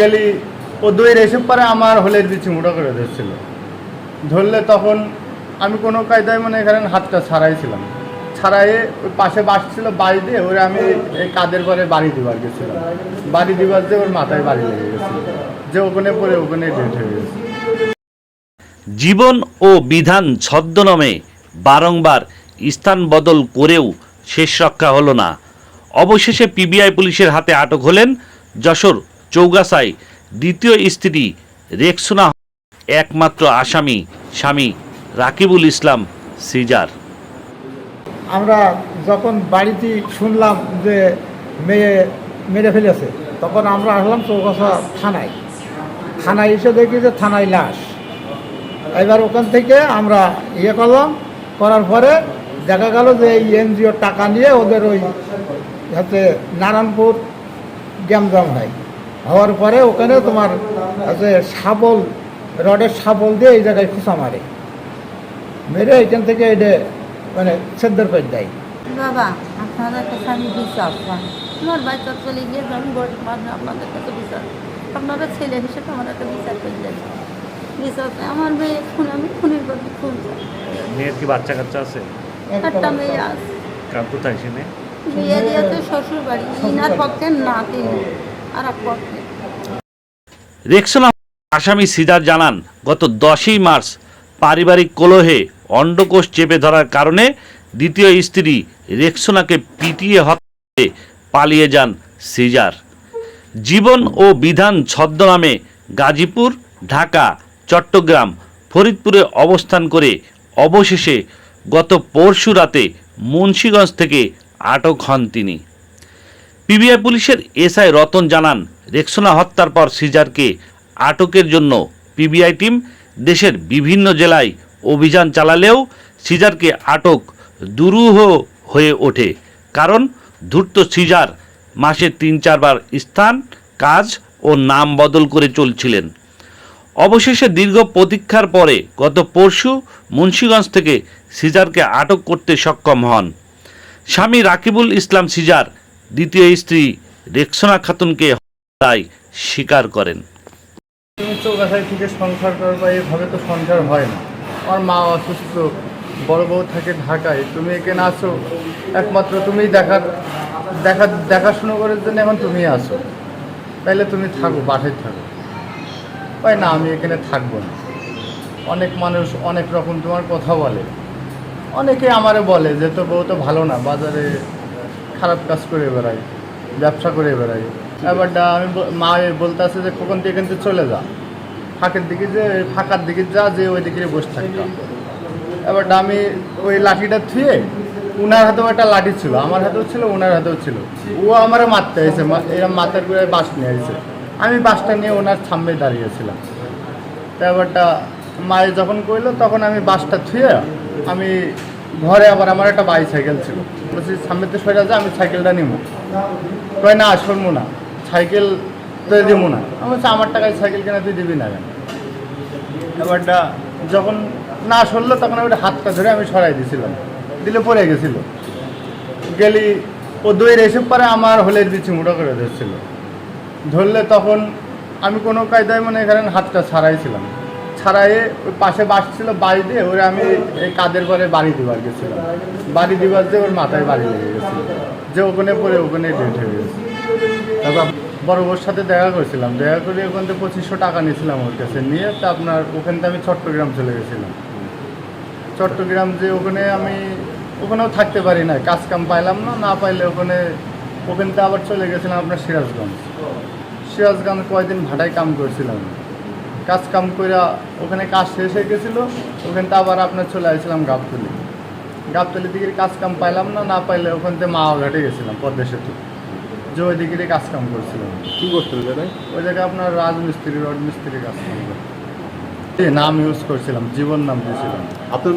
গেলি, ও দইয়ের এসে পরে আমার হোলের বিচি মুড়ো করে ধরছিল। ধরলে তখন আমি কোনো কায়দায় মানে এখানে হাতটা ছাড়াইছিলাম। ছাড়াইয়ে ওই পাশে বাস ছিল বাড়ি দিয়ে, ওরে আমি এই কাদের পরে বাড়ি দিবার গেছিলাম। বাড়ি দিবার যে ওর মাথায় বাড়ি লেগে গেছিল। যে ওখানে পরে ওখানে ডেট হয়ে গেছে। জীবন ও বিধান ছদ্মনামে বারংবার স্থান বদল করেও শেষ রক্ষা হলো না। অবশেষে পিবিআই পুলিশের হাতে আটক হলেন যশোর চৌগাছায় দ্বিতীয় স্ত্রী রেক্সুনা একমাত্র আসামি, স্বামী রাকিবুল ইসলাম সিজার। আমরা যখন বাড়িতে শুনলাম যে মেয়ে মেরে ফেলেছে, তখন আমরা আসলাম চৌকাছা থানায়। থানায় এসে দেখি যে থানায় লাশ। এবার ওখান থেকে আমরা ইয়ে করলাম, করার পরে দেখা গেল যে এই এনজিওর টাকা নিয়ে ওদের ওই হচ্ছে নারায়ণপুর গ্যামজাম হয়। হওয়ার পরে ওখানে তোমার হচ্ছে শাবল রডের শাবল দিয়ে এই জায়গায় খুঁচা মারে। মেরে এখান থেকে এটা মানে সেদ্ধর করে দেয়। বাবা আপনাদের কাছে আমি বিশ্বাস পাই আমার বাচ্চা চলে গিয়ে আমি গরিব মানুষ আপনাদের কাছে বিশ্বাস আপনারা ছেলে হিসেবে আমার একটা বিচার করে দেন। বিশ্বাস নেই। আমার মেয়ে খুন আমি খুনের প্রতি খুন। মেয়ের কি বাচ্চা কাচ্চা আছে? একটা মেয়ে আছে। কোথায় সে মেয়ে? বিয়ে দিয়েছে শ্বশুর বাড়ি ইনার পক্ষে না রেক্সোনা আসামি সিদার জানান, গত দশই মার্চ পারিবারিক কলহে অন্ডকোষ চেপে ধরার কারণে দ্বিতীয় স্ত্রী রেক্সোনাকে পিটিয়ে হত্যা পালিয়ে যান সিজার। জীবন ও বিধান ছদ্মনামে গাজীপুর, ঢাকা, চট্টগ্রাম, ফরিদপুরে অবস্থান করে অবশেষে গত পরশু রাতে মুন্সীগঞ্জ থেকে আটক হন তিনি। পিবিআই পুলিশের এসআই রতন জানান, রেক্সোনা হত্যার পর সিজারকে আটকের জন্য পিবিআই টিম দেশের বিভিন্ন জেলায় অভিযান চালালেও সিজারকে আটক দুরূহ হয়ে ওঠে। কারণ, ধূর্ত সিজার মাসে তিন চারবার স্থান, কাজ ও নাম বদল করে চলছিলেন। অবশেষে দীর্ঘ প্রতীক্ষার পরে গত পরশু মুন্সীগঞ্জ থেকে সিজারকে আটক করতে সক্ষম হন। স্বামী রাকিবুল ইসলাম সিজার দ্বিতীয় স্ত্রী রেক্সোনা খাতুনকে হত্যায় স্বীকার করেন। চৌগাছাই থেকে সংসার করবা এভাবে তো সংসার হয় না। আমার মা অসুস্থ, বড় বউ থাকে ঢাকায়, তুমি এখানে আসো। একমাত্র তুমি দেখার দেখা, দেখাশুনো করার জন্য এখন তুমি আসো। তাইলে তুমি থাকো, বাসায় থাকো। ভাই না, আমি এখানে থাকব না। অনেক মানুষ অনেক রকম তোমার কথা বলে। অনেকে আমারে বলে যে তো বউ তো ভালো না, বাজারে খারাপ কাজ করে বেড়াই ব্যবসা করে বেড়াই। এবার আমি মা বলতে আছে যে কখন তুই কিন্তু চলে যা। ফাঁকের দিকে যে ফাঁকার দিকে যা যে ওই দিকে বসে থাকতাম এবার আমি ওই লাঠিটা থুয়ে উনার হাতেও একটা লাঠি ছিল আমার হাতেও ছিল ওনার হাতেও ছিল। ও আমারে মারতে এসে এরকম মাথার করে বাস নিয়ে এসে আমি বাসটা নিয়ে ওনার সামনে দাঁড়িয়েছিলাম এবারটা মায়ে যখন কইলো তখন আমি বাসটা থুয়ে আমি ঘরে আবার আমার একটা বাইসাইকেল ছিল। বলছি সামনে তো সরে যা আমি সাইকেলটা নিব। কয়, না শুনব না। সাইকেল তো দিব না। আমি বলছি, আমার টাকায় সাইকেল কেনা তুই দিবি না কেন? এবারটা যখন না সরলো, তখন আমি হাতটা ধরে আমি সরাই দিয়েছিলাম দিলে পড়ে গেছিল। গেলি, ও দইয়ের এসে পরে আমার হোলের বিচি মুড়ো করে ধরছিল। ধরলে তখন আমি কোনো কায়দায় মানে এখানে হাতটা ছাড়াইছিলাম। ছাড়াইয়ে ওই পাশে বাস ছিল বাড়ি দিয়ে, ওরে আমি এই কাদের পরে বাড়ি দিবার গেছিলাম। বাড়ি দিবার যে ওর মাথায় বাড়ি লেগে গেছিল। যে ওখানে পরে ওখানে ডেট হয়ে গেছে। তারপর বড় বউর সাথে দেখা করেছিলাম। দেখা করে ওখান থেকে পঁচিশশো টাকা নিয়েছিলাম ওর কাছে। নিয়ে তা আপনার ওখান থেকে আমি চট্টগ্রাম চলে গেছিলাম। চট্টগ্রাম যে ওখানে আমি ওখানেও থাকতে পারি না কাজ কাম পাইলাম না না পাইলে ওখানে ওখান থেকে আবার চলে গেছিলাম আপনার সিরাজগঞ্জ। সিরাজগঞ্জ কয়েকদিন ভাটায় কাম করছিলাম। কাজ কাম করে ওখানে কাজ শেষ হয়ে গেছিল ওখান থেকে আবার আপনার চলে আসছিলাম গাবতলি। গাবতলি দিকে কাজ কাম পাইলাম না না পাইলে ওখান থেকে মা ঘাটে গেছিলাম পদ্মা সেতু। যে ওই দিকে কাজ কাম করছিলাম। কি করতে দাদা ওই জায়গায় আপনার রাজমিস্ত্রি রড মিস্ত্রি কাজ কাম। নাম ইউজ করছিলাম জীবন নাম দিয়েছিলাম। আপনার